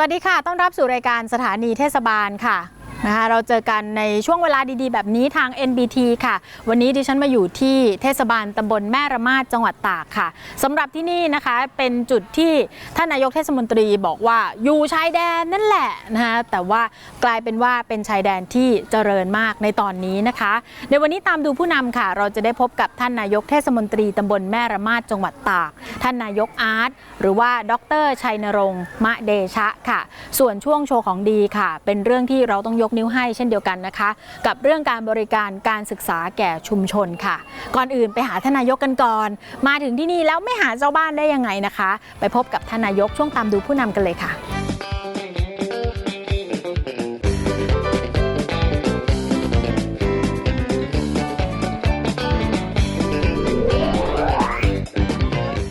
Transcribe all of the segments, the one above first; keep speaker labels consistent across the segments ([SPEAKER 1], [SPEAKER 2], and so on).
[SPEAKER 1] วัสดีค่ะ ต้อนรับสู่รายการสถานีเทศบาลค่ะ นะคะเราเจอกันในช่วงเวลาดีๆ แบบนี้ทาง NBT ค่ะ วันนี้ดิฉันมาอยู่ที่เทศบาลตำบลแม่ระมาดจังหวัดตากค่ะสำหรับที่นี่นะคะเป็นจุดที่ท่านนายกเทศมนตรีบอกว่าอยู่ชายแดนนั่นแหละนะคะแต่ว่ากลายเป็นว่าเป็นชายแดนที่เจริญมากในตอนนี้นะคะ ในวันนี้ตามดูผู้นำค่ะ เราจะได้พบกับท่านนายกเทศมนตรีตำบลแม่ระมาดจังหวัดตาก ท่านนายกอาร์ตหรือว่าดรชัยนรงค์มะเดชะค่ะ ส่วนช่วงโชว์ของดีค่ะ เป็นเรื่องที่เราต้องยกนิ้วให้เช่นเดียวกันนะคะ กับเรื่องการบริการการศึกษาแก่ชุมชนค่ะ ก่อนอื่นไปหาท่านนายกกันก่อน มาถึงที่นี่แล้วไม่หาเจ้าบ้านได้ยังไงนะคะ ไปพบกับท่านนายกช่วงตามดูผู้นำกันเลยค่ะ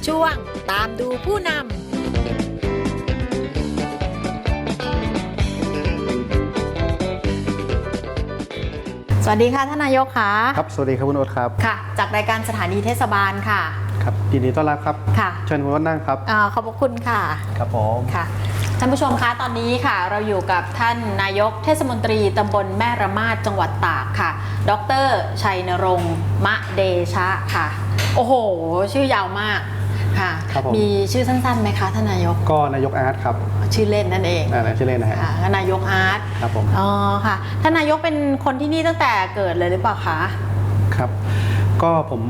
[SPEAKER 1] ช่วงตามดูผู้นำ วัสดีค่ะท่านนายกค่ะ
[SPEAKER 2] ครับ สวัสดีครับคุณโอ๊ตครับ
[SPEAKER 1] ค่ะ จากรายการสถานีเทศบาลค่ะ
[SPEAKER 2] ครับยินดีต้อนรับครับ
[SPEAKER 1] ค่ะ
[SPEAKER 2] เชิญคุณโอ๊ตนั่งครับ
[SPEAKER 1] อ่าขอบพระคุณค่ะ
[SPEAKER 2] ครับผม
[SPEAKER 1] ค่ะท่านผู้ชมคะตอนนี้ค่ะ เราอยู่กับท่านนายกเทศมนตรีตำบลแม่ระมาดจังหวัดตากค่ะ ดรชัยนรงค์มะเดชะค่ะ โอ้โห ชื่อยาวมาก ค่ะ
[SPEAKER 2] ครับผม
[SPEAKER 1] มีชื่อสั้นๆไหมคะท่านนายก
[SPEAKER 2] ก็นายกอาร์ตครับ
[SPEAKER 1] ชื่อเล่นนั่นเอง
[SPEAKER 2] อ่าชื่อเล่นนะฮะ
[SPEAKER 1] ค่ะนายกอาร์ต
[SPEAKER 2] ครับผม
[SPEAKER 1] อ๋อค่ะท่านนายกเป็นคนที่นี่ตั้งแต่เกิดเลยหรือเปล่าคะ
[SPEAKER 2] ครับ ก็ผม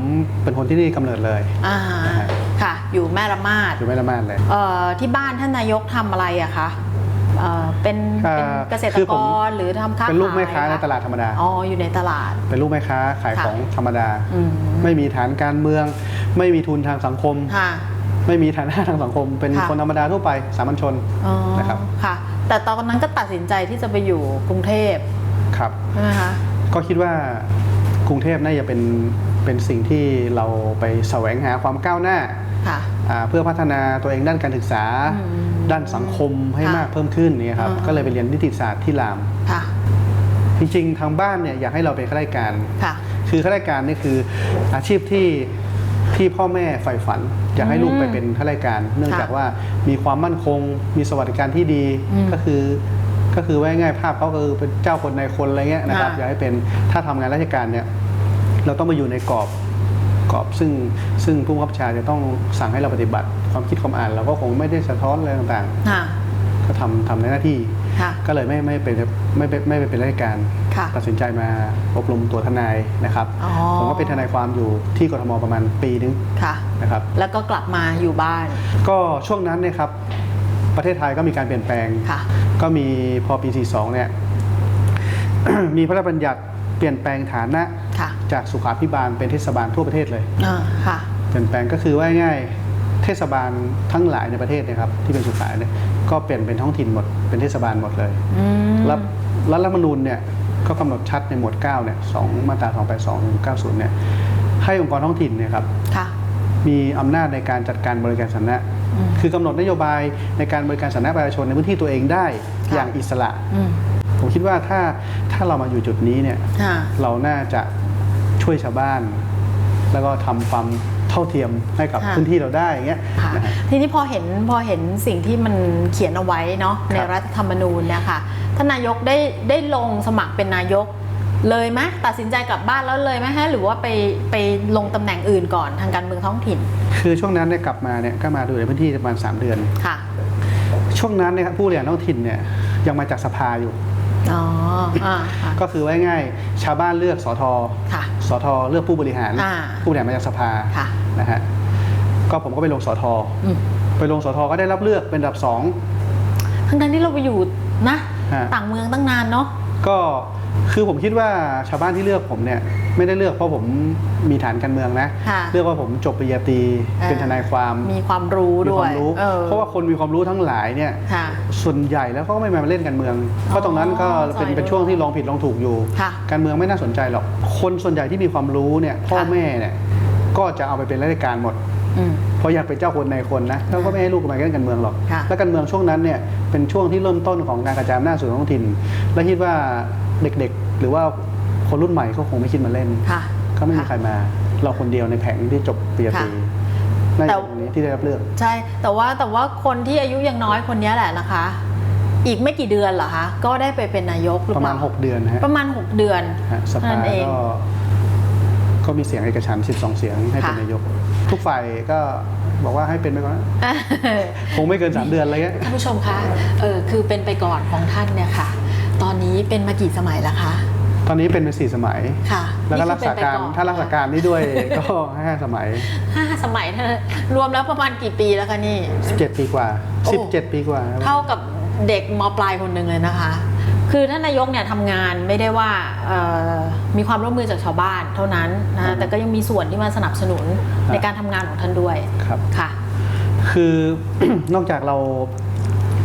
[SPEAKER 2] เป็นคนที่นี่กำเนิดเลย
[SPEAKER 1] อ่า
[SPEAKER 2] นะฮะ
[SPEAKER 1] ค่ะ อยู่แม่ระมาด
[SPEAKER 2] อยู่แม่ละมานเลย
[SPEAKER 1] เอ่อที่บ้านท่านนายกทำอะไรอะคะเอ่อเป็น
[SPEAKER 2] เอ่
[SPEAKER 1] เป็น
[SPEAKER 2] อ
[SPEAKER 1] เกษตร
[SPEAKER 2] คือผม
[SPEAKER 1] กรหรือทำค้า
[SPEAKER 2] เป็นลูกแม่ค้า
[SPEAKER 1] ขย
[SPEAKER 2] ใน
[SPEAKER 1] คะ
[SPEAKER 2] ตลาดธรรมดา
[SPEAKER 1] อ๋ออยู่ในตลาด
[SPEAKER 2] เป็นลูกแม่ค้าขาย
[SPEAKER 1] ค่ะ
[SPEAKER 2] ของธรรมดา
[SPEAKER 1] อืม
[SPEAKER 2] ไม่มีฐานการเมือง ไม่มีทุนทางสังคม
[SPEAKER 1] ค่ะ
[SPEAKER 2] ไม่มีฐานะทางสังคม เป็น
[SPEAKER 1] ค่ะ
[SPEAKER 2] คนธรรมดาทั่วไปสามัญชน
[SPEAKER 1] อ๋อ
[SPEAKER 2] นะครับ
[SPEAKER 1] ค่ะ แต่ตอนนั้นก็ตัดสินใจที่จะไปอยู่กรุงเทพ
[SPEAKER 2] ครับ
[SPEAKER 1] ใช่ไหมคะ
[SPEAKER 2] ก็คิดว่ากรุงเทพน่าจะเป็นเป็นสิ่งที่เราไปแสวงหาความก้าวหน้า
[SPEAKER 1] ค่ะ
[SPEAKER 2] อ่าเพื่อพัฒนาตัวเองด้านการศึกษา
[SPEAKER 1] อืม
[SPEAKER 2] ด้านสังคมให้
[SPEAKER 1] ค่ะ
[SPEAKER 2] มากเพิ่มขึ้นเนี่ยครับ
[SPEAKER 1] อ่า
[SPEAKER 2] ก็เลยไปเรียนนิติศาสตร์ที่ราม
[SPEAKER 1] ค่ะ
[SPEAKER 2] จริงๆ ทางบ้านเนี่ยอยากให้เราเป็นข้าราชการ
[SPEAKER 1] ค่ะ
[SPEAKER 2] คือข้าราชการนี่คืออาชีพที่ ที่พ่อแม่ใฝ่ฝัน อยากให้ลูก
[SPEAKER 1] อืม
[SPEAKER 2] ไปเป็นข้าราชการ เนื่อง
[SPEAKER 1] ค่ะ
[SPEAKER 2] จากว่ามีความมั่นคง มีสวัสดิการที่ดี
[SPEAKER 1] อืม
[SPEAKER 2] ก็คือก็คือว่าง่ายๆภาพเขาคือเป็นเจ้าคนในายคนอะไรเงี้ยนะครับ
[SPEAKER 1] ค่ะ
[SPEAKER 2] อยากให้เป็นถ้าทำงานราชการเนี่ยเราต้องมาอยู่ในกรอบกรอบซึ่งซึ่งผู้บังคับบัญชาจะต้องสั่งให้เราปฏิบัติความคิดความอ่านเราก็คงไม่ได้สะท้อนอะไรต่าง
[SPEAKER 1] ค่ะ
[SPEAKER 2] ๆก็ทำทำในหน้าที่
[SPEAKER 1] ค่ะ
[SPEAKER 2] ก็เลยไม่ไม่เป็นไม่เป็นไม่ไปเป็นราชการ
[SPEAKER 1] ค่ะ
[SPEAKER 2] ตัดสินใจมาอบรมตัวทนายนะครับ
[SPEAKER 1] อ๋อ
[SPEAKER 2] ผมก็เป็นทนายความอยู่ที่กทมประมาณปีนึง
[SPEAKER 1] ค่ะ
[SPEAKER 2] นะครับ
[SPEAKER 1] แล้วก็กลับมาอยู่บ้าน
[SPEAKER 2] ก็ช่วงนั้นเนี่ยครับประเทศไทยก็มีการเปลี่ยนแปลง
[SPEAKER 1] ค่ะ
[SPEAKER 2] ก็มีพอปี 42 เนี่ย มีพระราชบัญญัติเปลี่ยนแปลงฐานะ
[SPEAKER 1] ค่ะ
[SPEAKER 2] จากสุขาพิบาลเป็นเทศบาลทั่วประเทศเลย
[SPEAKER 1] อ่าค่ะ
[SPEAKER 2] เปลี่ยนแปลงก็คือว่าง่ายๆเทศบาลทั้งหลายในประเทศเนะครับที่เป็นสุขาเนี่ย ก็เปลี่ยนเป็นท้องถิ่นหมดเป็นเทศบาลหมดเลย
[SPEAKER 1] อืม
[SPEAKER 2] แล้วรัฐธรรมนูญเนี่ยก็กำหนดชัดในหมวด9เนี่ยสองมาตรา 282 90 เนี่ยให้องค์กรท้องถิ่นเนี่ยครับ
[SPEAKER 1] ค่ะ
[SPEAKER 2] มีอำนาจในการจัดการบริการสาธารณะ
[SPEAKER 1] อืม
[SPEAKER 2] คือกำหนดนโยบายในการบริการสาธารณะประชาชนในพื้นที่ตัวเองได้
[SPEAKER 1] ค่ะ
[SPEAKER 2] อย่างอิสระ
[SPEAKER 1] อืม
[SPEAKER 2] ผมคิดว่าถ้าถ้าเรามาอยู่จุดนี้เนี่ย
[SPEAKER 1] ค่ะ
[SPEAKER 2] เราน่าจะช่วยชาวบ้าน แล้วก็ทำความ เท่าเทียมให้กับ
[SPEAKER 1] ค่ะ
[SPEAKER 2] พื้นที่เราได้อย่างเงี้ย
[SPEAKER 1] ค่ะ
[SPEAKER 2] นะฮะ
[SPEAKER 1] ทีนี้พอเห็นพอเห็นสิ่งที่มันเขียนเอาไว้เนาะใน
[SPEAKER 2] ครับ
[SPEAKER 1] รัฐธรรมนูญเนี่ยค่ะท่านนายกได้ได้ลงสมัครเป็นนายกเลยไหมตัดสินใจกลับบ้านแล้วเลยไหมฮะหรือว่าไปไปลงตำแหน่งอื่นก่อนทางการเมืองท้องถิ่น
[SPEAKER 2] คือช่วงนั้นเนี่ยกลับมาเนี่ยก็มาดูในพื้นที่ประมาณ3เดือน
[SPEAKER 1] ค่ะ
[SPEAKER 2] ช่วงนั้นเนี่ยครับผู้บริหารท้องถิ่นเนี่ยยังมาจากสภาอยู่
[SPEAKER 1] อ๋ออ่าค่ะ
[SPEAKER 2] ก็คือว่าง่ายๆชาวบ้านเลือกสอทอ
[SPEAKER 1] ค่ะ
[SPEAKER 2] สอทอเลือกผู้บริหาร
[SPEAKER 1] อ่า
[SPEAKER 2] ผู้บริหารมาจากสภา
[SPEAKER 1] ค่ะ
[SPEAKER 2] นะฮะก็ผมก็ไปลงสอทอ
[SPEAKER 1] อืม
[SPEAKER 2] ไปลงสอทอก็ได้รับเลือกเป็นอันดับสอง
[SPEAKER 1] ทั้งนั้นที่เราไปอยู่นะ
[SPEAKER 2] ฮะ
[SPEAKER 1] ต่างเมืองตั้งนานเนาะ
[SPEAKER 2] ก็ คือผมคิดว่าชาวบ้านที่เลือกผมเนี่ยไม่ได้เลือกเพราะผมมีฐานการเมืองนะ
[SPEAKER 1] ค่ะ
[SPEAKER 2] เลือกว่าผมจบปริญญาตรี
[SPEAKER 1] อ่า
[SPEAKER 2] เป็นทนายความ
[SPEAKER 1] มีความรู้
[SPEAKER 2] มี
[SPEAKER 1] ด้
[SPEAKER 2] คววายมรู้
[SPEAKER 1] ออ
[SPEAKER 2] เพราะว่าคนมีความรู้ทั้งหลายเนี่ย
[SPEAKER 1] ค่ะ
[SPEAKER 2] ส่วนใหญ่แล้วเขาก็ไม่มาเล่นการเมือง เพราะตรงนั้นก็เป็น
[SPEAKER 1] ใช่
[SPEAKER 2] เป็นช่วงที่ลองผิดลองถูกอยู่
[SPEAKER 1] ค่ะ
[SPEAKER 2] การเมืองไม่น่าสนใจหรอก คนส่วนใหญ่ที่มีความรู้เนี่ยพ่อ
[SPEAKER 1] ค่ะ
[SPEAKER 2] แม่เนี่ยก็จะเอาไปเป็นราชการหมด
[SPEAKER 1] อืม
[SPEAKER 2] เพราะอยากเป็นเจ้าคนในายคนนะเขาก็ไม่ให้ลูกมาเล่นการเมืองหรอก
[SPEAKER 1] ค่ะ
[SPEAKER 2] และการเมืองช่วงนั้นเนี่ยเป็นช่วงที่เริ่มต้นของการกระจายอำนาจสู่ท้องถิ่น และคิดว่า เด็กๆ หรือว่าคนรุ่นใหม่เขาคงไม่คิดมาเล่น
[SPEAKER 1] ค่ะ
[SPEAKER 2] ก็ไม่มี
[SPEAKER 1] ค่ะ
[SPEAKER 2] ใครมา เราคนเดียวในแผงที่จบปริญญาตรี
[SPEAKER 1] ค่ะ
[SPEAKER 2] น่า
[SPEAKER 1] แต่
[SPEAKER 2] จะเป็นตรงนี้ที่ได้รับเลือก
[SPEAKER 1] ใช่ แต่ว่าแต่ว่าคนที่อายุยังน้อยคนนี้แหละนะคะ อีกไม่กี่เดือนเหรอคะก็ได้ไปเป็นนายกหรือ
[SPEAKER 2] ประ
[SPEAKER 1] เป
[SPEAKER 2] มา
[SPEAKER 1] ล่า
[SPEAKER 2] ณ 6 เดือนนะฮะ
[SPEAKER 1] ประมาณ 6 เดือน
[SPEAKER 2] ฮะส
[SPEAKER 1] นั่
[SPEAKER 2] ภาน
[SPEAKER 1] เอง
[SPEAKER 2] ก็ก็มีเสียงเอกฉันท์12 เสียงให้เป็น
[SPEAKER 1] ค่ะ
[SPEAKER 2] นายก ทุกฝ่ายก็บอกว่าให้เป็นไปก่อนนะคงไม่เกิน 3 เดือนอะไรเงี้ย
[SPEAKER 1] ท่านผู้ชมคะเออคือเป็นไปก่อนของท่านเนี่ยค่ะ ตอนนี้เป็นมากี่สมัยแล้วคะ
[SPEAKER 2] ตอนนี้เป็นไปสี่สมัย
[SPEAKER 1] ค่ะ
[SPEAKER 2] แล้วก็
[SPEAKER 1] นี่
[SPEAKER 2] รั
[SPEAKER 1] คื
[SPEAKER 2] ก
[SPEAKER 1] อ
[SPEAKER 2] ษา
[SPEAKER 1] เป็นไป
[SPEAKER 2] การ
[SPEAKER 1] อน
[SPEAKER 2] ถ้ารักษาการนี่ด้วยก็ ห้าสมัย
[SPEAKER 1] ห้าสมัยเท่านั้นรวมแล้วประมาณกี่ปีแล้วคะนี่
[SPEAKER 2] 17 ปีกว่า
[SPEAKER 1] โอ้
[SPEAKER 2] 17 ปีกว่าครับ
[SPEAKER 1] เท่ากับเด็กมปลายคนหนึ่งเลยนะคะ คือท่านนายกเนี่ยทำงานไม่ได้ว่าเอ่อมีความร่วมมือจากชาวบ้านเท่านั้นนะแต่ก็ยังมีส่วนที่มาสนับสนุนในการทำงานของท่านด้วย
[SPEAKER 2] ครับ
[SPEAKER 1] ค่ะ
[SPEAKER 2] คือ นอกจากเรา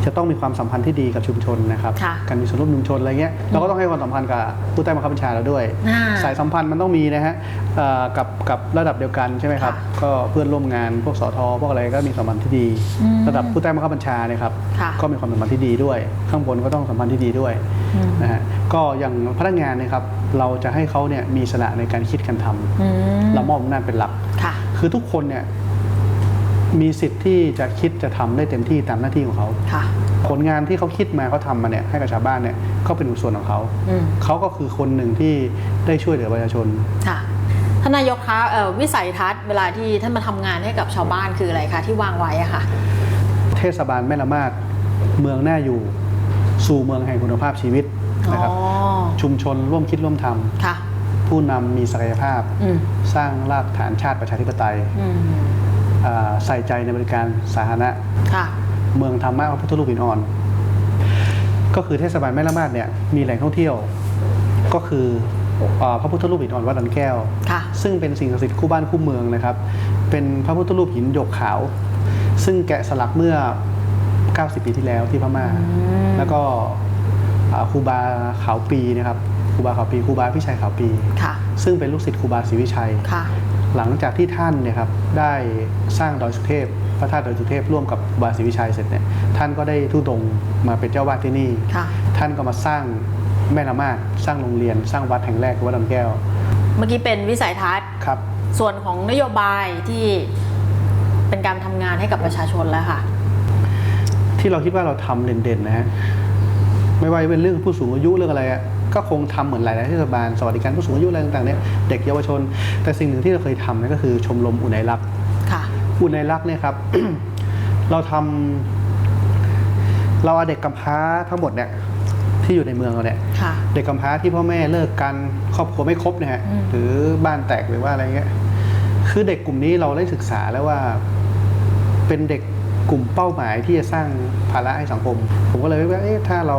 [SPEAKER 2] จะต้องมีความสัมพันธ์ที่ดีกับชุมชนนะครับ
[SPEAKER 1] ค่ะ
[SPEAKER 2] การมีส่วนร่วมชุมชนอะไรเงี้ยเราก็ต้องให้ความสัมพันธ์กับผู้ใต้บังคับบัญชาเราด้วย
[SPEAKER 1] อ่า
[SPEAKER 2] สายสัมพันธ์มันต้องมีนะฮะเอ่อกับกับระดับเดียวกันใช่ไหมครับ
[SPEAKER 1] ค่ะ
[SPEAKER 2] ก็เพื่อนร่วมงานพวกสอทอพวกอะไรก็มีสัมพันธ์ที่ดี
[SPEAKER 1] อืม
[SPEAKER 2] ระดับผู้ใต้บังคับบัญชาเนี่ยครับ
[SPEAKER 1] ค่ะ
[SPEAKER 2] ก็มีความสัมพันธ์ที่ดีด้วย ข้างบนก็ต้องสัมพันธ์ที่ดีด้วย
[SPEAKER 1] อืม
[SPEAKER 2] นะฮะก็อย่างพนักงานเนะครับเราจะให้เขาเนี่ยมีอิสระในการคิดการทำ
[SPEAKER 1] อืม
[SPEAKER 2] เรามอบอำนาจเป็นหลัก
[SPEAKER 1] ค่ะ
[SPEAKER 2] คือทุกคนเนี่ย มีสิทธิ์ที่จะคิดจะทำได้เต็มที่ตามหน้าที่ของเขา
[SPEAKER 1] ค่ะ
[SPEAKER 2] ผลงานที่เขาคิดมาเขาทำมาเนี่ยให้กับชาวบ้านเนี่ยก็เป็นส่วนของเขา
[SPEAKER 1] อืม
[SPEAKER 2] เขาก็คือคนหนึ่งที่ได้ช่วยเหลือประชาชน
[SPEAKER 1] ค่ะท่านนายกคะเอ่อวิสัยทัศน์เวลาที่ท่านมาทำงานให้กับชาวบ้านคืออะไรคะที่วางไว้อะค่ะ
[SPEAKER 2] เทศบาลแม่ละมาดเมืองน่าอยู่ สู่เมืองแห่งคุณภาพชีวิต
[SPEAKER 1] อ๋อ
[SPEAKER 2] นะครับชุมชนร่วมคิดร่วมท
[SPEAKER 1] ค่ะำ
[SPEAKER 2] ผู้นำมีศักยภาพ
[SPEAKER 1] อืม
[SPEAKER 2] สร้างรากฐานชาติประชาธิปไตย
[SPEAKER 1] อืม
[SPEAKER 2] อ่า ใส่ใจในบริการสาธารณะ
[SPEAKER 1] ค่ะ
[SPEAKER 2] เมืองธรรมะพระพุทธรูปหินอ่อน ก็คือเทศบาลแม่ละมาดเนี่ยมีแหล่งท่องเที่ยว ก็คืออ่าพระพุทธรูปหินอ่อนวัดดอนแก้ว
[SPEAKER 1] ค่ะ
[SPEAKER 2] ซึ่งเป็นสิ่งศักดิ์สิทธิ์คู่บ้านคู่เมืองนะครับ เป็นพระพุทธรูปหินหยกขาว ซึ่งแกะสลักเมื่อ 90 ปีที่แล้วที่พม่า
[SPEAKER 1] ม
[SPEAKER 2] แล้วก็อ่าครูบาขาวปีนะครับครูบาขาวปีครูบาพิชัยขาวปี
[SPEAKER 1] ค่ะ
[SPEAKER 2] ซึ่งเป็นลูกศิษย์ครูบาศรีวิชัย
[SPEAKER 1] ค่ะ
[SPEAKER 2] หลังจากที่ท่านเนี่ยครับได้สร้างดอยสุเทพ พระธาตุดอยสุเทพร่วมกับครูบาศรีวิชัยเสร็จเนี่ยท่านก็ได้ทุดงค์มาเป็นเจ้าวาดที่นี่
[SPEAKER 1] ค่ะ
[SPEAKER 2] ท่านก็มาสร้างแม่ละมาดสร้างโรงเรียน สร้างวัดแห่งแรกคือวัดดอนแก้ว
[SPEAKER 1] เมื่อกี้เป็นวิสัยทัศน์
[SPEAKER 2] ครับ
[SPEAKER 1] ส่วนของนโยบายที่เป็นการทำงานให้กับประชาชนแล้วค่ะ
[SPEAKER 2] ที่เราคิดว่าเราทำเด่นๆนะฮะไม่ว่าจะเป็นเรื่องผู้สูงอายุเรื่องอะไรอะ ก็คงทำเหมือนหลายๆเทศบาลสวัสดิการผู้สูงอายุอะไรต่างๆเนี่ยเด็กเยาวชน แต่สิ่งหนึ่งที่เราเคยทำนั่นก็คือชมรมอุไนรักษ์
[SPEAKER 1] ค่ะ
[SPEAKER 2] อุไนรักษ์เนี่ยครับเราทำเราเอาเด็กกำพร้าทั้งหมดเนี่ยที่อยู่ในเมืองเราเนี่ย
[SPEAKER 1] ค่ะ
[SPEAKER 2] เด็กกำพร้าที่พ่อแม่เลิกกันครอบครัวไม่ครบเนี่ยฮะ
[SPEAKER 1] อืม
[SPEAKER 2] หรือบ้านแตกหรือว่าอะไรเงี้ยคือเด็กกลุ่มนี้เราได้ศึกษาแล้วว่า เป็นเด็ก กลุ่มเป้าหมายที่จะสร้างภาระให้สังคม ผมก็เลยว่าเอ๊ะถ้าเรา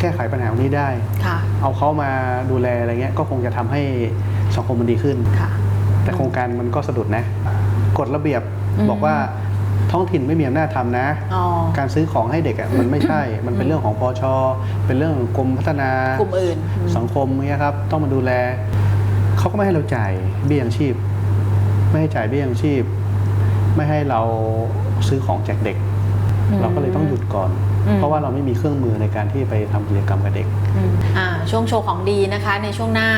[SPEAKER 2] แก้ไขปัญหาตรงนี้ได้
[SPEAKER 1] ค่ะ
[SPEAKER 2] เอาเขามาดูแลอะไรเงี้ยก็คงจะทำให้สังคมมันดีขึ้น
[SPEAKER 1] ค่ะ
[SPEAKER 2] แต่โครงการมันก็สะดุดนะกฎระเบียบ
[SPEAKER 1] อืม
[SPEAKER 2] บอกว่าท้องถิ่นไม่มีอำนาจทำนะ
[SPEAKER 1] อ๋อ
[SPEAKER 2] การซื้อของให้เด็กอะมันไม่ใช่ มันเป็นเรื่องของปอชเป็นเรื่องของกรมพัฒนาก
[SPEAKER 1] ลุ่มอื่นอืม
[SPEAKER 2] สังคมเงี้ยครับ ต้องมาดูแล เขาก็ไม่ให้เราจ่ายเบี้ยยังชีพ ไม่ให้จ่ายเบี้ยยังชีพ ไม่ให้เรา ซื้อของแจกเด็ก เราก็เลยต้องหยุดก่อน
[SPEAKER 1] อืม
[SPEAKER 2] เพราะว่าเราไม่มีเครื่องมือในการที่ไปทำกิจกรรมกับเด็ก
[SPEAKER 1] อืมอ่าช่วงโชว์ของดีนะคะ ในช่วงหน้า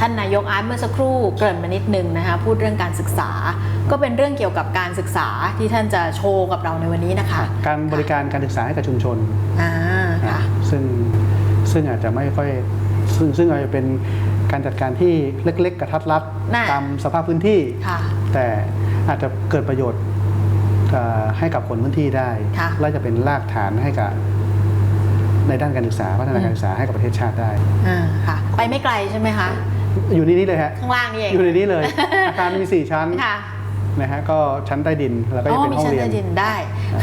[SPEAKER 1] ท่านนายกอาร์ตเมื่อสักครู่เกริ่นมานิดนึงนะคะพูดเรื่องการศึกษา ก็เป็นเรื่องเกี่ยวกับการศึกษาที่ท่านจะโชว์กับเราในวันนี้นะคะ
[SPEAKER 2] การบริการการศึกษาให้กับชุมชน
[SPEAKER 1] อ่าค่ะ
[SPEAKER 2] ซึ่งซึ่งอาจจะไม่ค่อยซึ่งซึ่งอาจจะเป็นการจัดการที่เล็ก ๆ กระทัดรัด
[SPEAKER 1] น่ะ
[SPEAKER 2] ตามสภาพพื้นที่
[SPEAKER 1] ค่ะ
[SPEAKER 2] แต่อาจจะเกิดประโยชน์เอ่อ ให้กับคนพื้นที่ได้
[SPEAKER 1] ค่ะ
[SPEAKER 2] และจะเป็นรากฐานให้กับในด้านการศึกษาพัฒนาการศึกษาให้กับประเทศชาติได้
[SPEAKER 1] อ่าค่ะไปไม่ไกลใช่ไหมคะ
[SPEAKER 2] อยู่ในนี้เลยฮะ
[SPEAKER 1] ข้างล่างนี่เอง
[SPEAKER 2] อยู่ในนี้เลย อาคารมี 4 ชั้น
[SPEAKER 1] ค่ะ
[SPEAKER 2] นะฮะก็ชั้นใต้ดินแล้วก็
[SPEAKER 1] อ๋
[SPEAKER 2] ยัง
[SPEAKER 1] อ
[SPEAKER 2] เป็น
[SPEAKER 1] มี
[SPEAKER 2] ห้อง
[SPEAKER 1] ชั้น
[SPEAKER 2] เรียน
[SPEAKER 1] ใต้ดินได้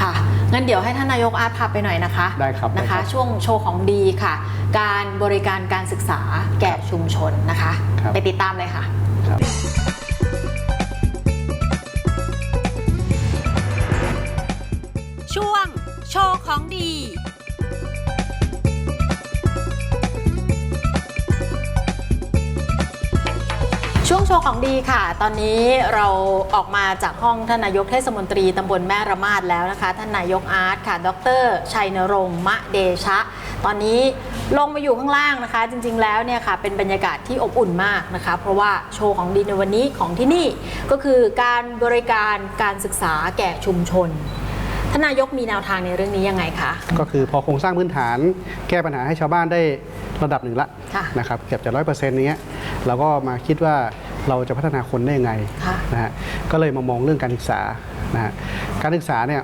[SPEAKER 1] ค่ะงั้นเดี๋ยวให้ท่านนายกอาร์ตพาไปหน่อยนะคะ
[SPEAKER 2] ได้ครับ
[SPEAKER 1] นะ
[SPEAKER 2] ได้ครั
[SPEAKER 1] คะ
[SPEAKER 2] บ
[SPEAKER 1] ช่วงโชว์ของดีค่ะ การบริการการศึกษาแก่ชุมชนนะคะ
[SPEAKER 2] ครับ
[SPEAKER 1] ไปติดตามเลยค่ะ
[SPEAKER 3] ชว์ของดี
[SPEAKER 1] ช่วงโชว์ของดีค่ะ ตอนนี้เราออกมาจากห้องท่านนายกเทศมนตรีตำบลแม่ระมาดแล้วนะคะ ท่านนายกอาร์ตค่ะ ดร ชัยนรงค์มะเดชะ ตอนนี้ลงมาอยู่ข้างล่างนะคะ จริง ๆ แล้วเนี่ยค่ะเป็นบรรยากาศที่อบอุ่นมากนะคะ เพราะว่าโชว์ของดีในวันนี้ของที่นี่ก็คือการบริการการศึกษาแก่ชุมชนานนายกมีแนวทางในเรื่องนี้ยังไงคะ
[SPEAKER 2] ก็คือพอโครงสร้างพื้นฐานแก้ปัญหาให้ชาวบ้านได้ระดับหนึ่งละ
[SPEAKER 1] ค่ะ
[SPEAKER 2] นะครับเกือบจะร้อยเปอร์เซ็นต์นี้ยเราก็มาคิดว่าเราจะพัฒนาคนได้ยังไง
[SPEAKER 1] ค่ะ
[SPEAKER 2] นะฮะก็เลยมามองเรื่องการศึกษานะฮะการศึกษาเนี่ย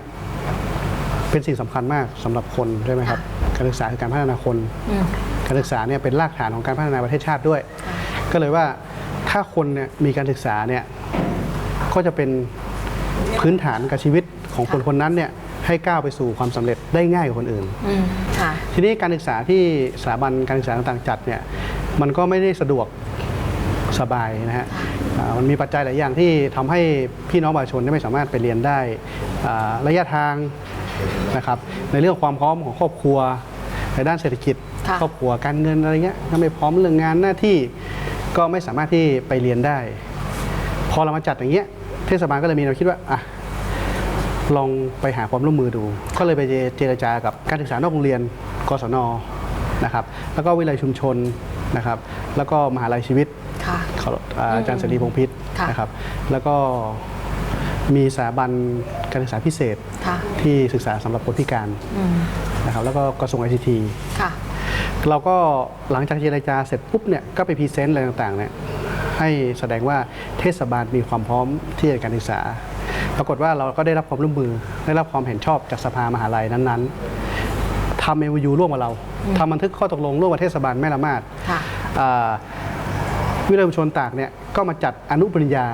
[SPEAKER 2] เป็นสิ่งสำคัญมากสำหรับคนใช่ไหมครับ การศึกษาคือการพัฒนาคน
[SPEAKER 1] อืม
[SPEAKER 2] การศึกษาเนี่ยเป็นรากฐานของการพัฒนาประเทศชาติด้วย ก็เลยว่าถ้าคนเนี่ยมีการศึกษาเนี่ยก็จะเป็นพื้นฐานกับชีวิต ของคนคนนั้นเนี่ยให้ก้าวไปสู่ความสำเร็จได้ง่ายกว่าคนอื่น
[SPEAKER 1] อืมค่ะ
[SPEAKER 2] ทีนี้การศึกษาที่สถาบันการศึกษาต่างๆจัดเนี่ยมันก็ไม่ได้สะดวกสบายนะฮะอ่ามันมีปัจจัยหลายอย่างที่ทำให้พี่น้องประชาชนไม่สามารถไปเรียนได้อ่าระยะทางนะครับในเรื่องความพร้อมของครอบครัวในด้านเศรษฐกิจ
[SPEAKER 1] ค่ะ
[SPEAKER 2] ครอบครัวการเงินอะไรเงี้ยถ้าไม่พร้อมเรื่องงานหน้าที่ก็ไม่สามารถที่ไปเรียนได้ พอเรามาจัดอย่างเงี้ยเทศบาลก็เลยมีแนวคิดว่าอะ ลองไปหาความร่วมมือดู ก็เลยไปเจรจากับการศึกษานอกโรงเรียนกศนนะครับ แล้วก็วิทยาลัยชุมชนนะครับ แล้วก็มหาลัยชีวิต
[SPEAKER 1] ค่ะ
[SPEAKER 2] ของอ่าอาจารย์เสรีพงษ์พิษ
[SPEAKER 1] ค่ะ
[SPEAKER 2] นะครับ แล้วก็มีสถาบันการศึกษาพิเศษ
[SPEAKER 1] ค่ะ
[SPEAKER 2] ที่ศึกษาสำหรับคนพิการ
[SPEAKER 1] อืม
[SPEAKER 2] นะครับแล้วก็กระทรวงไอซีที
[SPEAKER 1] ค่ะ
[SPEAKER 2] เราก็หลังจากเจรจาเสร็จปุ๊บเนี่ยก็ไปพรีเซนต์อะไรต่างๆเนี่ยให้แสดงว่าเทศบาลมีความพร้อมที่จะการศึกษาป รากฏว่าเราก็ได้รับความร่วมมือได้รับความเห็นชอบจากสภามหาลัยนั้นๆทำเอวยูร่วมกับเราทำบันทึกข้อตกลงร่วมกับเทศบาลแม่ละมาด
[SPEAKER 1] ค่ะ
[SPEAKER 2] อ่าวิทยาลัยชุมชนตากเนี่ยก็มาจัดอนุปริญญา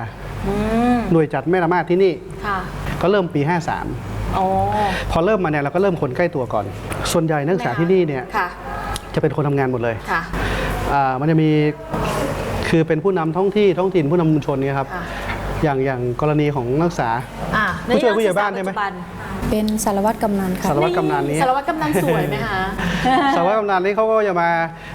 [SPEAKER 1] อืม
[SPEAKER 2] หน่วยจัดแม่ละมาดที่นี่
[SPEAKER 1] ค่ะ
[SPEAKER 2] ก็เริ่มปี 53
[SPEAKER 1] โอ้
[SPEAKER 2] พอเริ่มมาเนี่ยเราก็เริ่มคนใกล้ตัวก่อน ส่วนใหญ่นักศึกษาที่นี่เนี่ย
[SPEAKER 1] ค่ะ
[SPEAKER 2] จะเป็นคนทำงานหมดเลย
[SPEAKER 1] ค่ะ
[SPEAKER 2] อ่ามันจะมีคือเป็นผู้นำท้องที่ท้องถิ่นผู้นำชุมชนเนี่ยครับ
[SPEAKER 1] ค่ะ
[SPEAKER 2] อย่างอย่างกรณีของนักศึกษา
[SPEAKER 1] อ่า
[SPEAKER 2] ผู้ช่วยผู้ใหญ่บ้านใช่ไหม
[SPEAKER 1] ปัจจุบัน
[SPEAKER 4] เป็นสารวัตรกำนันค่ะ
[SPEAKER 2] สารวัตรกำนันนี้
[SPEAKER 1] สารวัตรกำนันสวยไหมคะ
[SPEAKER 2] สารวัตรกำนันนี่เขาก็จะมา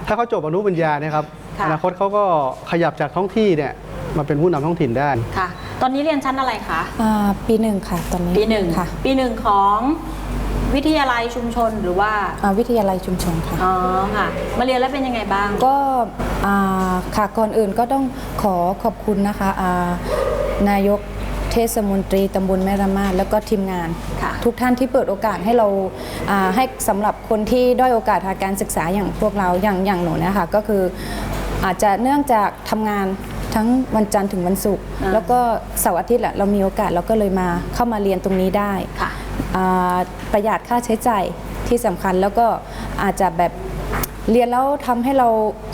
[SPEAKER 2] ถ้าเขาจบอนุปริญญาเนี่ยครับ
[SPEAKER 1] ค่ะ
[SPEAKER 2] อนาคตเขาก็ขยับจากท้องที่เนี่ยมาเป็นผู้นำท้องถิ่นได้
[SPEAKER 1] ค่ะ ตอนนี้เรียนชั้นอะไรคะ
[SPEAKER 4] อ่าปีหนึ่งค่ะ ตอนนี้
[SPEAKER 1] ปีหนึ่ง
[SPEAKER 4] ค่ะ
[SPEAKER 1] ปีหนึ่งของ วิทยาลัยชุมชนหรือว่า
[SPEAKER 4] อ่าวิทยาลัยชุมชนค่ะ
[SPEAKER 1] อ๋อค่ะ มาเรียนแล้วเป็นยังไงบ้าง
[SPEAKER 4] ก็อ่าค่ะก่อนอื่นก็ต้องขอขอบคุณนะคะอ่านายกเทศมนตรีตำบลแม่ระมาดแล้วก็ทีมงาน
[SPEAKER 1] ค่ะ
[SPEAKER 4] ทุกท่านที่เปิดโอกาสให้เราอ่าให้สำหรับคนที่ด้อยโอกาสทางการศึกษาอย่างพวกเราอย่างอย่างหนูเนะคะก็คืออาจจะเนื่องจากทำงานทั้งวันจันทร์ถึงวันศุกร์
[SPEAKER 1] อ่า
[SPEAKER 4] แล้วก็เสาร์อาทิตย์แหละเรามีโอกาสเราก็เลยมาเข้ามาเรียนตรงนี้ได้
[SPEAKER 1] ค่ะ
[SPEAKER 4] อ่า ประหยัดค่าใช้จ่ายที่สำคัญแล้วก็อาจจะแบบเรียนแล้วทำให้เรา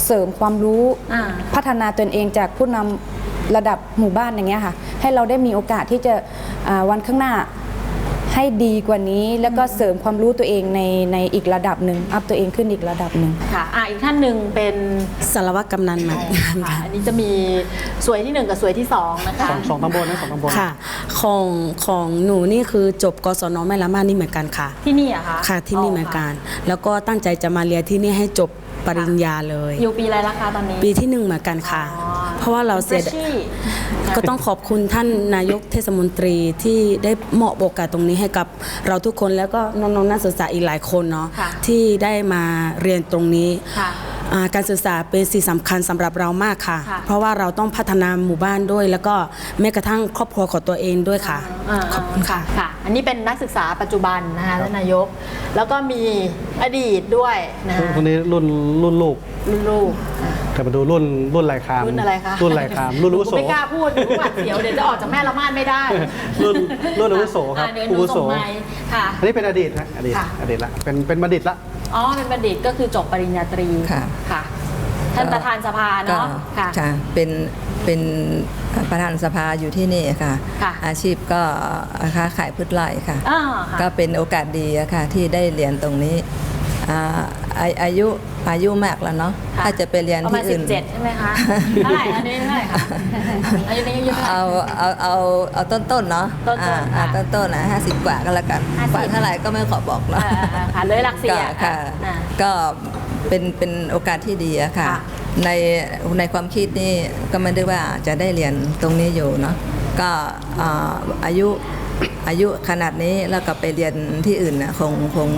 [SPEAKER 4] เสริมความรู้
[SPEAKER 1] อ่า
[SPEAKER 4] พัฒนาตนเองจากผู้นำระดับหมู่บ้านอย่างเงี้ยค่ะ ให้เราได้มีโอกาสที่จะอ่าวันข้างหน้า ให้ดีกว่านี้แล้วก็เสริมความรู้ตัวเองในในอีกระดับหนึ่งอัพตัวเองขึ้นอีกระดับหนึ่ง
[SPEAKER 1] ค่ะอ่าอีกท่านหนึ่งเป็น
[SPEAKER 5] สารวัตรกำนันเหมือนกัน
[SPEAKER 1] ค่ะ
[SPEAKER 5] ค่ะ
[SPEAKER 1] อันนี้จะมีสวยที่หนึ่งกับสวยที่สองนะคะ
[SPEAKER 2] สองสองตำบลนะสองตำบล
[SPEAKER 5] ค่ะ ของของหนูนี่คือจบกศนแม่ละมาดนี่เหมือนกันค่ะ
[SPEAKER 1] ที่นี่อะคะ
[SPEAKER 5] ค่ะที่นี่เหมือนกัน แล้วก็ตั้งใจจะมาเรียนที่นี่ให้จบ ปริญญาเลย
[SPEAKER 1] อยู่ปีอะไรละคะตอนนี้
[SPEAKER 5] ปีที่หนึ่งเหมือนกันค่ะ
[SPEAKER 1] อ๋อ
[SPEAKER 5] เพราะว่าเราเสีย
[SPEAKER 1] Freshie
[SPEAKER 5] ก็ต้องขอบคุณท่านนายกเทศมนตรีที่ได้มอบโอกาสตรงนี้ให้กับเราทุกคนแล้วก็น้องๆนักศึกษาอีกหลายคนเนาะ
[SPEAKER 1] ค่ะ
[SPEAKER 5] ที่ได้มาเรียนตรงนี้
[SPEAKER 1] ค่ะ
[SPEAKER 5] อ่า การศึกษาเป็นสิ่งสำคัญสำหรับเรามากค่ะ
[SPEAKER 1] ค่ะ
[SPEAKER 5] เพราะว่าเราต้องพัฒนาหมู่บ้านด้วย แล้วก็แม้กระทั่งครอบครัวของตัวเองด้วยค่ะาขอบคุณค่ะ
[SPEAKER 1] ค่ะ อันนี้เป็นนักศึกษาปัจจุบันนะคะท่านนายก แล้วก็มีอดีตด้วยนะคะ
[SPEAKER 2] คนนี้รุ่นรุ่นลูก
[SPEAKER 1] รุ่นลูกอะ
[SPEAKER 2] จะมาดูรุ่นรุ่นลายคาม
[SPEAKER 1] รุ่นอะไรคะ
[SPEAKER 2] รุ่นลายคามรุ่นอาวุโส
[SPEAKER 1] ไม่กล้าพูดหนูหวาดเสียวเดี๋ยวจะออกจากแม่ละมาดไม่ได้
[SPEAKER 2] รุ่นรุ่นอาวุโสครับ
[SPEAKER 1] อะเดี๋ยวห
[SPEAKER 2] อา
[SPEAKER 1] นู
[SPEAKER 2] วุโส
[SPEAKER 1] ส่งไมค์ค่ะ
[SPEAKER 2] อันนี้เป็นอดีตนะอดีต
[SPEAKER 1] ค่ะ
[SPEAKER 2] อดีตละเป็นเป็นบัณฑิตละ
[SPEAKER 1] อ๋อเป็นบัณฑิตก็คือจบปริญญาตรี
[SPEAKER 6] ค่ะ
[SPEAKER 1] ค่ะ ท่านประธานสภา
[SPEAKER 6] ก็
[SPEAKER 1] เนาะค่ะ
[SPEAKER 6] ค่ะเป็นเป็นประธานสภาอยู่ที่นี่ค่ะ
[SPEAKER 1] ค่ะ
[SPEAKER 6] อาชีพก็ค้าขายพืชไร่ค่ะ
[SPEAKER 1] อ่าค่ะ
[SPEAKER 6] ก็เป็นโอกาสดีอะค่ะที่ได้เรียนตรงนี้ อ่าอาอายุอายุมากแล้วเนาะ
[SPEAKER 1] ค่ะ
[SPEAKER 6] ถ้าจะไปเรียน
[SPEAKER 1] ประมา
[SPEAKER 6] ที่
[SPEAKER 1] ณสิ
[SPEAKER 6] อื่
[SPEAKER 1] บ
[SPEAKER 6] น
[SPEAKER 1] เจ็ดใช่ไหมคะเท่าไหร่อันนี้เท่าไหร่คะอายุนี้อายุเท่าไหร่
[SPEAKER 6] เอาเอาเอาเอาต้นต้นๆเนาะ
[SPEAKER 1] ต้นๆ
[SPEAKER 6] อ่า
[SPEAKER 1] ค่ะ
[SPEAKER 6] อ่าต้นต้นนะห้าสิบกว่าก็แล้วกัน
[SPEAKER 1] 50
[SPEAKER 6] กว่าเท่าไหร่ก็ไม่ขอบอกเนาะ
[SPEAKER 1] อ่าอ่าค่ะเลยหลักสี่
[SPEAKER 6] ก็
[SPEAKER 1] อะ
[SPEAKER 6] ค่ะ
[SPEAKER 1] อ่า
[SPEAKER 6] ก็เป็นเป็นโอกาสที่ดีอะค่ะ
[SPEAKER 1] ค่ะ
[SPEAKER 6] ในในความคิดนี่ก็ไม่ได้ว่าจะได้เรียนตรงนี้อยู่เนาะก็อ่าอายุ อายุขนาดนี้แล้วก็ไปเรียนที่อื่นนะคงคง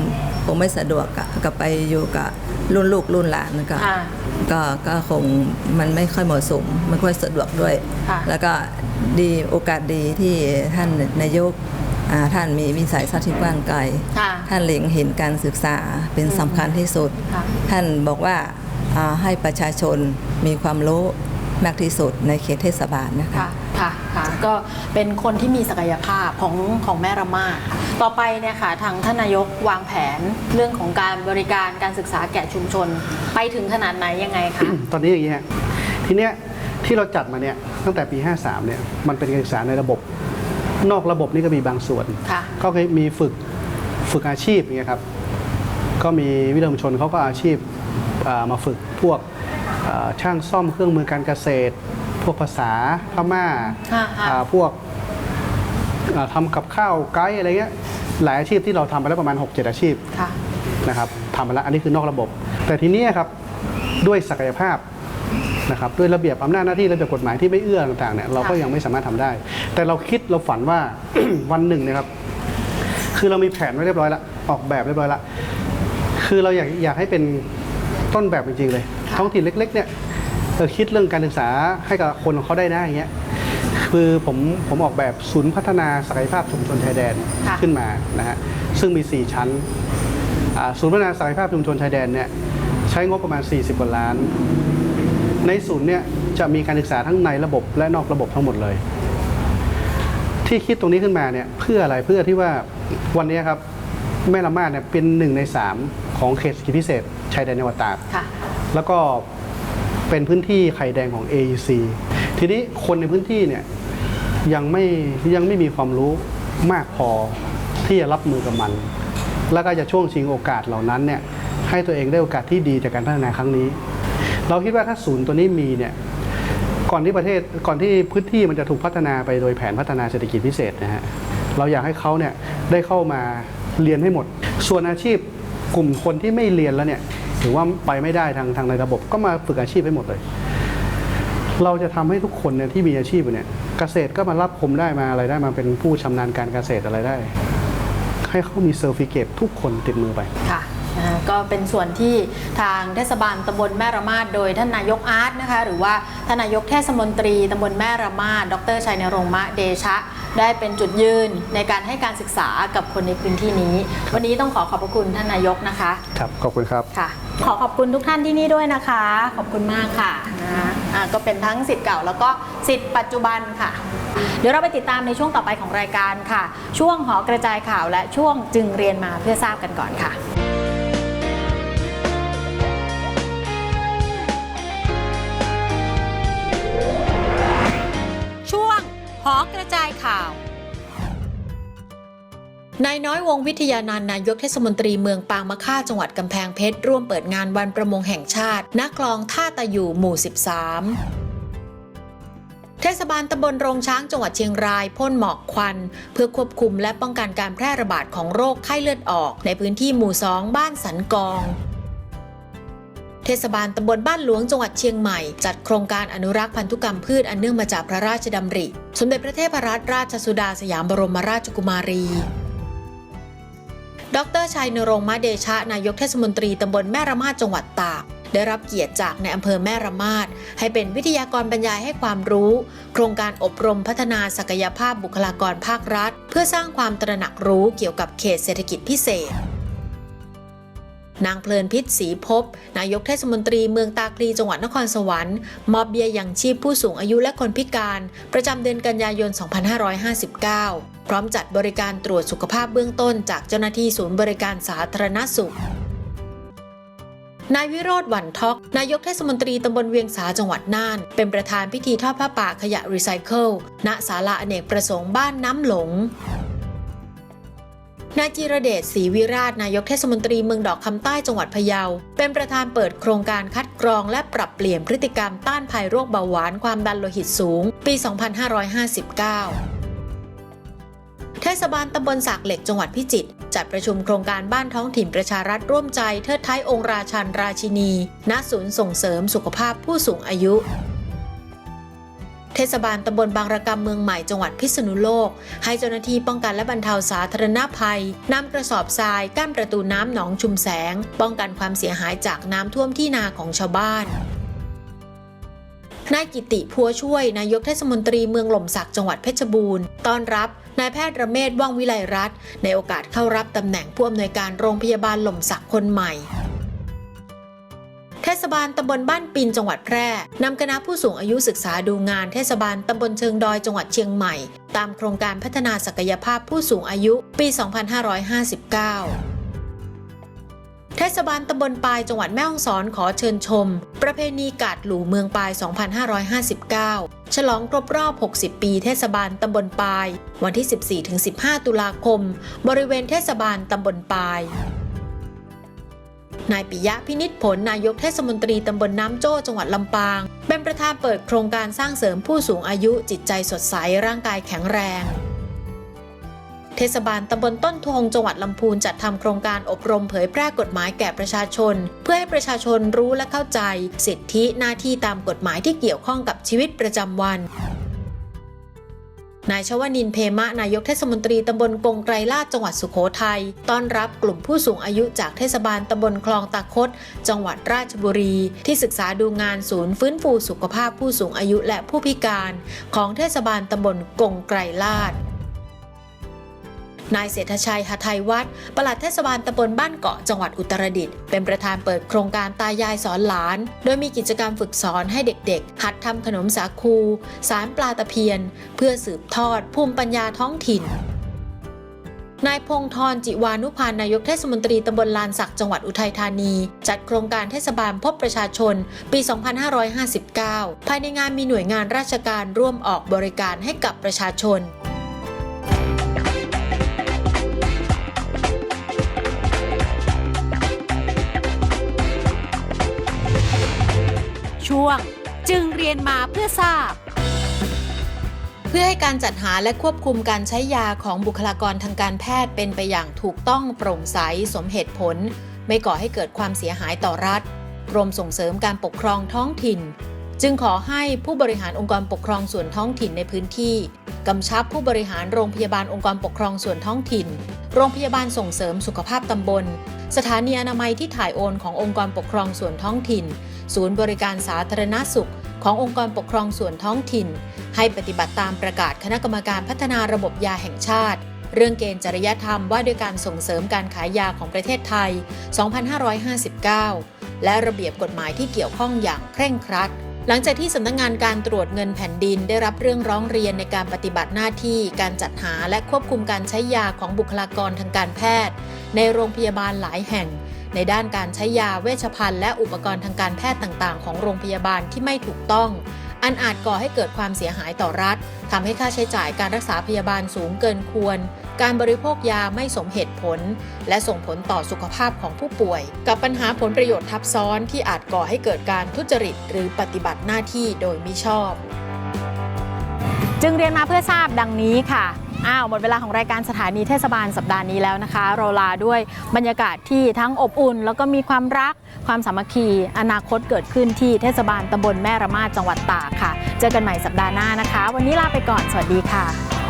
[SPEAKER 6] คงไม่สะดวกอะก็ไปอยู่กับรุ่นลูกรุ่นหลานก็
[SPEAKER 1] ค่ะ
[SPEAKER 6] ก็ก็คงมันไม่ค่อยเหมาะสมไม่ค่อยสะดวกด้วย
[SPEAKER 1] ค่ะ
[SPEAKER 6] แล้วก็ดีโอกาสดีที่ท่านนายกอ่าท่านมีวิสัยทัศน์ที่กว้างไกล
[SPEAKER 1] ค่ะ
[SPEAKER 6] ท่านเล็งเห็นการศึกษาเป็นสำคัญที่สุด
[SPEAKER 1] ค่ะ
[SPEAKER 6] ท่านบอกว่าอ่าให้ประชาชนมีความรู้ มากที่สุดในเขตเทศบาลนะคะ
[SPEAKER 1] ค่ะค่ะ ค่ะ ก็เป็นคนที่มีศักยภาพของของแม่ระมาดต่อไปเนี่ยค่ะทางท่านนายกวางแผนเรื่องของการบริการการศึกษาแก่ชุมชน ไปถึงขนาดไหนยังไงคะ
[SPEAKER 2] ตอนนี้อย่างนี้ฮะทีเนี้ยที่เราจัดมาเนี่ยตั้งแต่ปี 53 เนี่ยมันเป็นการศึกษาในระบบ นอกระบบนี่ก็มีบางส่วน
[SPEAKER 1] ค่ะ
[SPEAKER 2] ก็เคยมีฝึกฝึกอาชีพอย่างเงี้ยครับ ก็มีวิทยาชุมชนเขาก็อาชีพอ่ามาฝึกพวกอ่า ช่างซ่อมเครื่องมือการเกษตร พวกภาษาพม่า
[SPEAKER 1] ค่ะค่ะ
[SPEAKER 2] อ่าพวกอ่าทำกับข้าวไกด์อะไรเงี้ยหลายอาชีพที่เราทำไปแล้วประมาณ 6-7 อาชีพ
[SPEAKER 1] ค่ะ
[SPEAKER 2] นะครับทำไปแล้วอันนี้คือนอกระบบ แต่ทีนี้ครับด้วยศักยภาพนะครับด้วยระเบียบอำนาจหน้าที่ระเบียบกฎหมายที่ไม่เอื้อต่างๆเนี่ยเราก็
[SPEAKER 1] ค่ะ
[SPEAKER 2] ยังไม่สามารถทำได้ แต่เราคิดเราฝันว่าวันหนึ่งเนะครับ คือเรามีแผนไว้เรียบร้อยแล้วออกแบบเรียบร้อยแล้วคือเราอยากอยากให้เป็นต้นแบบจริงๆเลย ท้องถิ่นเล็กๆเนี่ยเออคิดเรื่องการศึกษาให้กับคนของเขาได้นะอย่างเงี้ยคือผมผมออกแบบศูนย์พัฒนาศักยภาพชุมชนชายแดน
[SPEAKER 1] ค่ะ
[SPEAKER 2] ขึ้นมานะฮะซึ่งมี 4 ชั้นอ่าศูนย์พัฒนาศักยภาพชุมชนชายแดนเนี่ยใช้งบประมาณ 40กว่าล้าน ในศูนย์เนี่ยจะมีการศึกษาทั้งในระบบและนอกระบบทั้งหมดเลย ที่คิดตรงนี้ขึ้นมาเนี่ยเพื่ออะไรเพื่อที่ว่าวันนี้ครับแม่ละมาดเนี่ยเป็นหนึ่งในสามของเขตเศรษฐกิจพิเศษชายแดนจังหวัดตาก
[SPEAKER 1] ค่ะ
[SPEAKER 2] แล้วก็เป็นพื้นที่ไข่แดงของ AEC ทีนี้คนในพื้นที่เนี่ยยังไม่ยังไม่มีความรู้มากพอที่จะรับมือกับมัน แล้วก็จะช่วงชิงโอกาสเหล่านั้นเนี่ยให้ตัวเองได้โอกาสที่ดีจากการพัฒนาครั้งนี้ เราคิดว่าถ้าศูนย์ตัวนี้มีเนี่ยก่อนที่ประเทศก่อนที่พื้นที่มันจะถูกพัฒนาไปโดยแผนพัฒนาเศรษฐกิจพิเศษนะฮะเราอยากให้เขาเนี่ยได้เข้ามาเรียนให้หมด ส่วนอาชีพกลุ่มคนที่ไม่เรียนแล้วเนี่ย หรือว่าไปไม่ได้ทางทางในระบบก็มาฝึกอาชีพให้หมดเลย เราจะทำให้ทุกคนเนี่ยที่มีอาชีพเนี่ยเกษตรก็มารับผมได้มาอะไรได้มาเป็นผู้ชำนาญการเกษตรอะไรได้ ให้เขามีเซอร์ฟิเคตทุกคนติดมือไป
[SPEAKER 1] ค่ะนะคะก็เป็นส่วนที่ทางเทศบาลตำบลแม่ระมาดโดยท่านนายกอาร์ตนะคะหรือว่าท่านนายกเทศมนตรีตำบลแม่ระมาดดรชัยนรงค์มะเดชะ ได้เป็นจุดยืนในการให้การศึกษากับคนในพื้นที่นี้ วันนี้ต้องขอขอบพระคุณท่านนายกนะคะ
[SPEAKER 2] ครับ ขอบคุณครับ
[SPEAKER 1] ค่ะ ขอขอบคุณทุกท่านที่นี่ด้วยนะคะ ขอบคุณมากค่ะนะคะอ่าก็เป็นทั้งสิทธิ์เก่าแล้วก็สิทธิ์ปัจจุบันค่ะ เดี๋ยวเราไปติดตามในช่วงต่อไปของรายการค่ะ ช่วงหอกระจายข่าวและช่วงจึงเรียนมาเพื่อทราบกันก่อนค่ะ
[SPEAKER 3] หอกระจายข่าว
[SPEAKER 1] นายน้อยวงวิทยานันท์นายกเทศมนตรีเมืองปางมะค่าจังหวัดกำแพงเพชร ร่วมเปิดงานวันประมงแห่งชาติณคลองท่าตะอยู่หมู่ 13 เทศบาลตำบลโรงช้างจังหวัดเชียงรายพ่นหมอกควัน เพื่อควบคุมและป้องกันการแพร่ระบาดของโรคไข้เลือดออก ในพื้นที่หมู่ 2 บ้านสันกอง เทศบาลตำบลบ้านหลวงจังหวัดเชียงใหม่ จัดโครงการอนุรักษ์พันธุกรรมพืชอันเนื่องมาจากพระราชดำริ สมเด็จพระเทพรัตนราชสุดาสยามบรมราชกุมารีดรชัยนรงค์มะเดชะ นายกเทศมนตรีตำบลแม่ระมาดจังหวัดตาก ได้รับเกียรติจากในอำเภอแม่ระมาดให้เป็นวิทยากรบรรยายให้ความรู้ โครงการอบรมพัฒนาศักยภาพบุคลากรภาครัฐ เพื่อสร้างความตระหนักรู้เกี่ยวกับเขตเศรษฐกิจพิเศษ นางเพลินพิษศรีภพนายกเทศมนตรีเมืองตาคลีจังหวัดนครสวรรค์มอบเบี้ยยังชีพผู้สูงอายุและคนพิการ ประจำเดือนกันยายน 2559 พร้อมจัดบริการตรวจสุขภาพเบื้องต้นจากเจ้าหน้าที่ศูนย์บริการสาธารณสุขนายวิโรธหวันทอก นายกเทศมนตรีตำบลเวียงสาจังหวัดน่าน เป็นประธานพิธีทอดผ้าป่าขยะรีไซเคิล ณ ศาลาอเนกประสงค์บ้านน้ำหลง นายจิรเดชศรีวิราชนายกเทศมนตรีเมืองดอกคำใต้จังหวัดพะเยา เป็นประธานเปิดโครงการคัดกรองและปรับเปลี่ยนพฤติกรรมต้านภัยโรคเบาหวานความดันโลหิตสูง ปี 2559เทศบาลตำบลสากเหล็กจังหวัดพิจิตรจัดประชุมโครงการบ้านท้องถิ่นประชารัฐร่วมใจเทิดท้ายองค์ราชันราชินี ณศูนย์ส่งเสริมสุขภาพผู้สูงอายุ เทศบาลตำบลบางระกำเมืองใหม่จังหวัดพิษณุโลก ให้เจ้าหน้าที่ป้องกันและบรรเทาสาธารณภัยนำกระสอบทรายกั้นประตูน้ำหนองชุมแสง ป้องกันความเสียหายจากน้ำท่วมที่นาของชาวบ้านนายกิติพัวช่วย นายกเทศมนตรีเมืองหล่มสักจังหวัดเพชรบูรณ์ต้อนรับนายแพทย์ระเมศว่องวิไลรัตน์ในโอกาสเข้ารับตำแหน่งผู้อำนวยการโรงพยาบาลหล่มสักคนใหม่ ทศบาลตำบลบ้านปินจังหวัดแพร่นำคณะผู้สูงอายุศึกษาดูงานเทศบาลตำบลเชิงดอยจังหวัดเชียงใหม่ ตามโครงการพัฒนาศักยภาพผู้สูงอายุปี 2559เทศบาลตำบลปายจังหวัดแม่ฮ่องสอนขอเชิญชม ประเพณีกาดหลู่เมืองปาย 2559 ฉลองครบรอบ 60 ปีเทศบาลตำบลปาย วันที่ 14-15 ตุลาคม บริเวณเทศบาลตำบลปาย นายปิยะพินิษผลนายกเทศมนตรีตำบลน้ำโจ้จังหวัดลำปาง เป็นประธานเปิดโครงการสร้างเสริมผู้สูงอายุจิตใจสดใสร่างกายแข็งแรง เทศบาลตำบลต้นทงจังหวัดลำพูนจัดทำโครงการอบรมเผยแพร่กฎหมายแก่ประชาชน เพื่อให้ประชาชนรู้และเข้าใจ สิทธิหน้าที่ตามกฎหมายที่เกี่ยวข้องกับชีวิตประจำวัน นายชวนินเพมะนายกเทศมนตรีตำบลกงไกรลาดจังหวัดสุโขทัยต้อนรับกลุ่มผู้สูงอายุจากเทศบาลตำบลคลองตาคดจังหวัดราชบุรี ที่ศึกษาดูงานศูนย์ฟื้นฟูสุขภาพผู้สูงอายุและผู้พิการ ของเทศบาลตำบลกงไกรลาด นายเศรษฐชัยหทัยวัฒน์ปลัดเทศบาลตำบลบ้านเกาะจังหวัดอุตรดิตถ์เป็นประธานเปิดโครงการตายายสอนหลาน โดยมีกิจกรรมฝึกสอนให้เด็กๆ หัดทำขนมสาคู สารปลาตะเพียน เพื่อสืบทอดภูมิปัญญาท้องถิ่นนายพงธรจิวานุพันธ์นายกเทศมนตรีตำบลลานสักจังหวัดอุทัยธานี จัดโครงการเทศบาลพบประชาชน ปี 2559 ภายในงานมีหน่วยงานราชการร่วมออกบริการให้กับประชาชน
[SPEAKER 3] ช่วง จึงเรียนมาเพื่อทราบ
[SPEAKER 1] เพื่อให้การจัดหาและควบคุมการใช้ยาของบุคลากรทางการแพทย์เป็นไปอย่างถูกต้องโปร่งใสสมเหตุผล ไม่ก่อให้เกิดความเสียหายต่อรัฐ กรมส่งเสริมการปกครองท้องถิ่น จึงขอให้ผู้บริหารองค์กรปกครองส่วนท้องถิ่นในพื้นที่กำชับผู้บริหารโรงพยาบาลองค์กรปกครองส่วนท้องถิ่น โรงพยาบาลส่งเสริมสุขภาพตำบล สถานีอนามัยที่ถ่ายโอนขององค์กรปกครองส่วนท้องถิ่น ศูนย์บริการสาธารณสุข ขององค์กรปกครองส่วนท้องถิ่น ให้ปฏิบัติตามประกาศคณะกรรมการพัฒนาระบบยาแห่งชาติ เรื่องเกณฑ์จริยธรรมว่าด้วยการส่งเสริมการขายยาของประเทศไทย 2559 และระเบียบกฎหมายที่เกี่ยวข้องอย่างเคร่งครัด หลังจากที่สำนักงงานการตรวจเงินแผ่นดินได้รับเรื่องร้องเรียนในการปฏิบัติหน้าที่การจัดหาและควบคุมการใช้ยาของบุคลากรทางการแพทย์ ในโรงพยาบาลหลายแห่ง ในด้านการใช้ยาเวชภัณฑ์และอุปกรณ์ทางการแพทย์ต่าง ๆ ของโรงพยาบาลที่ไม่ถูกต้อง อันอาจก่อให้เกิดความเสียหายต่อรัฐทำให้ค่าใช้จ่ายการรักษาพยาบาลสูงเกินควร การบริโภคยาไม่สมเหตุผล และส่งผลต่อสุขภาพของผู้ป่วย กับปัญหาผลประโยชน์ทับซ้อนที่อาจก่อให้เกิดการทุจริต หรือปฏิบัติหน้าที่โดยมิชอบ จึงเรียนมาเพื่อทราบดังนี้ค่ะอ้าวหมดเวลาของรายการสถานีเทศบาลสัปดาห์นี้แล้วนะคะ เราลาด้วยบรรยากาศที่ทั้งอบอุ่น แล้วก็มีความรักความสามัคคี อนาคตเกิดขึ้นที่เทศบาลตำบลแม่ระมาดจังหวัดตากค่ะ เจอกันใหม่สัปดาห์หน้านะคะ วันนี้ลาไปก่อนสวัสดีค่ะ